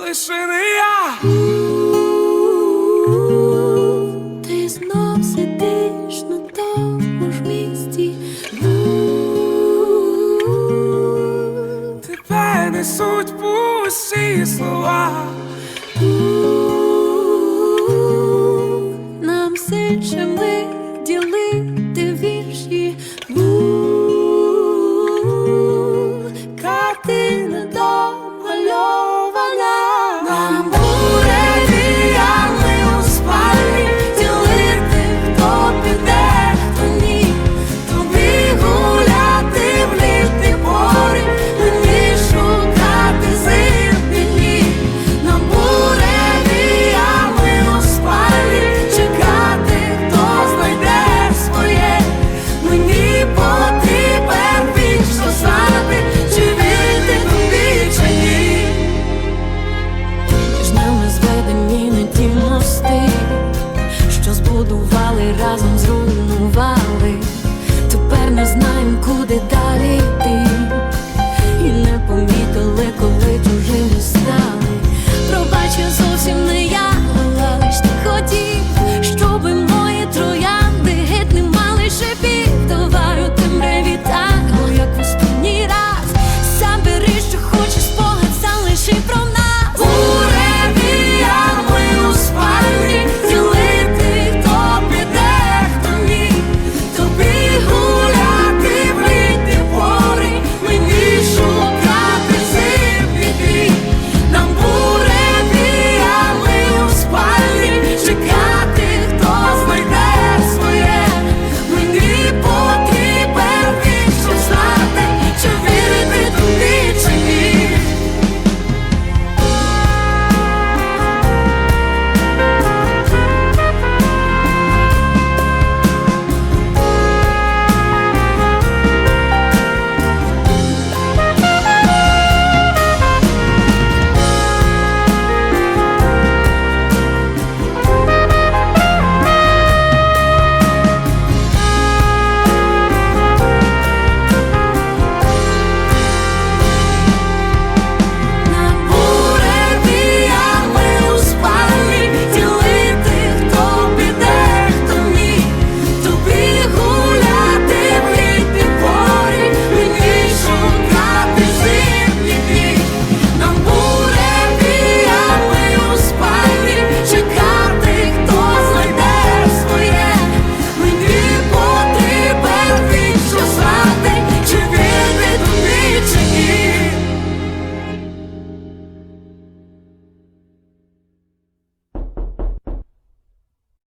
лише не я. Ти знов сидиш на тому ж місці. Тебе несуть пусті. Нам все чим